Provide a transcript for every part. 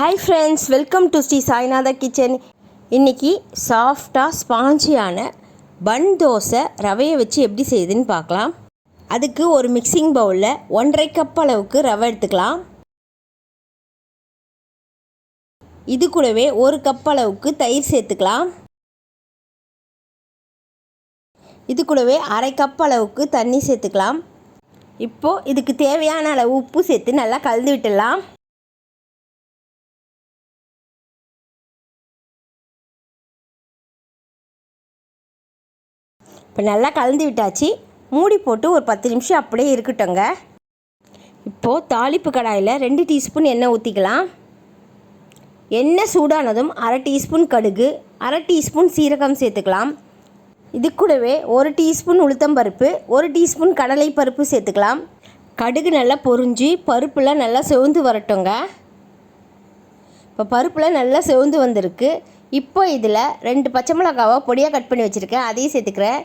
Friends welcome to Shri Sainatha kitchen இன்றைக்கி சாஃப்டாக ஸ்பாஞ்சியான பன் தோசை ரவையை வச்சு எப்படி செய்யுதுன்னு பார்க்கலாம். அதுக்கு ஒரு மிக்சிங் பவுலில் ஒன்றரை கப் அளவுக்கு ரவை எடுத்துக்கலாம். இது கூடவே ஒரு கப் அளவுக்கு தயிர் சேர்த்துக்கலாம். இது கூடவே அரை கப் அளவுக்கு தண்ணி சேர்த்துக்கலாம். இப்போது இதுக்கு தேவையான அளவு உப்பு சேர்த்து நல்லா கலந்து விட்டுடலாம். இப்போ நல்லா கலந்து விட்டாச்சு. மூடி போட்டு ஒரு பத்து நிமிஷம் அப்படியே இருக்கட்டுங்க இப்போது தாளிப்பு கடாயில் ரெண்டு டீஸ்பூன் எண்ணெய் ஊற்றிக்கலாம் எண்ணெய் சூடானதும் அரை டீஸ்பூன் கடுகு அரை டீஸ்பூன் சீரகம் சேர்த்துக்கலாம். இது கூடவே ஒரு டீஸ்பூன் உளுத்தம்பருப்பு ஒரு டீஸ்பூன் கடலை பருப்பு சேர்த்துக்கலாம். கடுகு நல்லா பொறிஞ்சு பருப்புலாம் நல்லா செவந்து வரட்டுங்க இப்போ பருப்புலாம் நல்லா செவந்து வந்திருக்கு. இப்போ இதில் ரெண்டு பச்சை மிளகாவை பொடியாக கட் பண்ணி வச்சுருக்கேன். அதையும் சேர்த்துக்கிறேன்.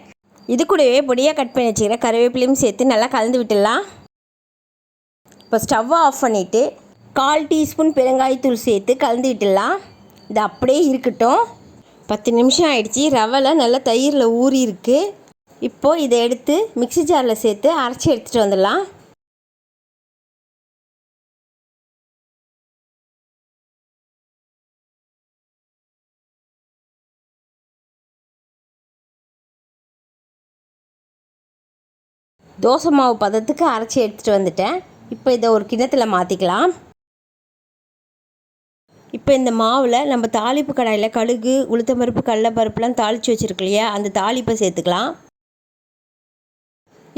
இது கூடவே பொடியாக கட் பண்ணி வச்சுக்கிற கருவேப்பிலையும் சேர்த்து நல்லா கலந்து விட்டுடலாம். இப்போ ஸ்டவ்வை ஆஃப் பண்ணிவிட்டு கால் டீஸ்பூன் பெருங்காயத்தூள் சேர்த்து கலந்து விட்டுடலாம். இது அப்படியே இருக்கட்டும். பத்து நிமிஷம் ஆயிடுச்சு. ரவைலாம் நல்லா தயிரில் ஊறி இருக்குது இப்போது இதை எடுத்து மிக்ஸி ஜாரில் சேர்த்து அரைச்சி எடுத்துகிட்டு வந்துடலாம். தோசை மாவு பதத்துக்கு அரைச்சி எடுத்துகிட்டு வந்துட்டேன். இப்போ இதை ஒரு கிண்ணத்தில் மாற்றிக்கலாம் இப்போ இந்த மாவில் நம்ம தாளிப்பு கடாயில் கடுகு உளுத்தம்பருப்பு கடலப்பருப்புலாம் தாளித்து வச்சுருக்கு இல்லையா? அந்த தாளிப்பை சேர்த்துக்கலாம்.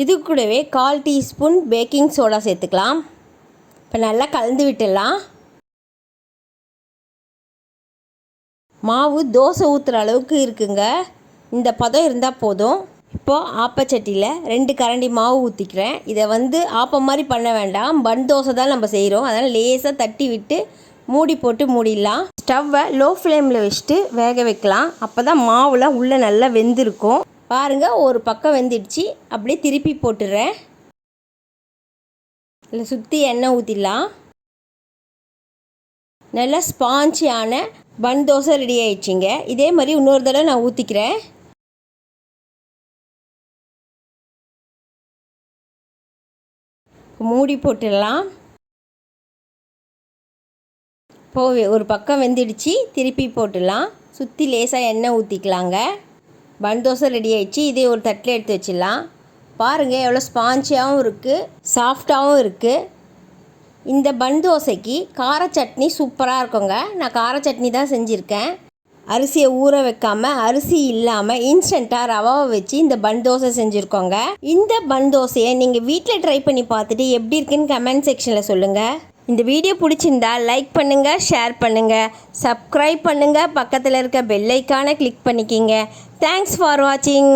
இது கூடவே கால் டீஸ்பூன் பேக்கிங் சோடா சேர்த்துக்கலாம். இப்போ நல்லா கலந்து விட்டுடலாம். மாவு தோசை ஊற்றுற அளவுக்கு இருக்குங்க. இந்த பதம் இருந்தால் போதும். இப்போது ஆப்பச்சட்டியில் ரெண்டு கரண்டி மாவு ஊற்றிக்கிறேன் இதை வந்து ஆப்பம் மாதிரி பண்ண வேண்டாம். பன் தோசை தான் நம்ம செய்கிறோம் அதனால் லேசாக தட்டி விட்டு மூடி போட்டு மூடிடலாம். ஸ்டவ்வை லோ ஃப்ளேமில் வச்சுட்டு வேக வைக்கலாம். அப்போ தான் மாவுலாம் உள்ளே நல்லா வெந்திருக்கும். பாருங்கள் ஒரு பக்கம் வெந்துடுச்சு. அப்படியே திருப்பி போட்டுடுறேன் இல்லை சுற்றி எண்ணெய் ஊற்றிடலாம் நல்லா ஸ்பாஞ்சியான பன் தோசை ரெடி ஆயிடுச்சிங்க. இதே மாதிரி இன்னொரு தடவை நான் ஊற்றிக்கிறேன் மூடி போட்டுடலாம். போ ஒரு பக்கம் வெந்துடுச்சு திருப்பி போட்டுடலாம். சுற்றி லேசாக எண்ணெய் ஊற்றிக்கலாங்க பன் தோசை ரெடி ஆயிடுச்சு இதே ஒரு தட்டில் எடுத்து வச்சிடலாம். பாருங்கள் எவ்வளோ ஸ்பாஞ்சியாகவும் இருக்குது சாஃப்டாகவும் இருக்குது இந்த பன் தோசைக்கு கார சட்னி சூப்பராக இருக்குங்க. நான் கார சட்னி தான் செஞ்சுருக்கேன். அரிசியை ஊற வைக்காம அரிசி இல்லாமல் இன்ஸ்டண்ட்டாக ரவாவை வச்சு இந்த பன் தோசை செஞ்சுருக்கோங்க. இந்த பன் தோசையை நீங்கள் வீட்டில் ட்ரை பண்ணி பார்த்துட்டு எப்படி இருக்குன்னு கமெண்ட் செக்ஷனில் சொல்லுங்கள் இந்த வீடியோ பிடிச்சிருந்தா லைக் பண்ணுங்கள் ஷேர் பண்ணுங்கள் சப்ஸ்கிரைப் பண்ணுங்கள் பக்கத்தில் இருக்க பெல்லைக்கான கிளிக் பண்ணிக்கிங்க. தேங்க்ஸ் ஃபார் வாட்சிங்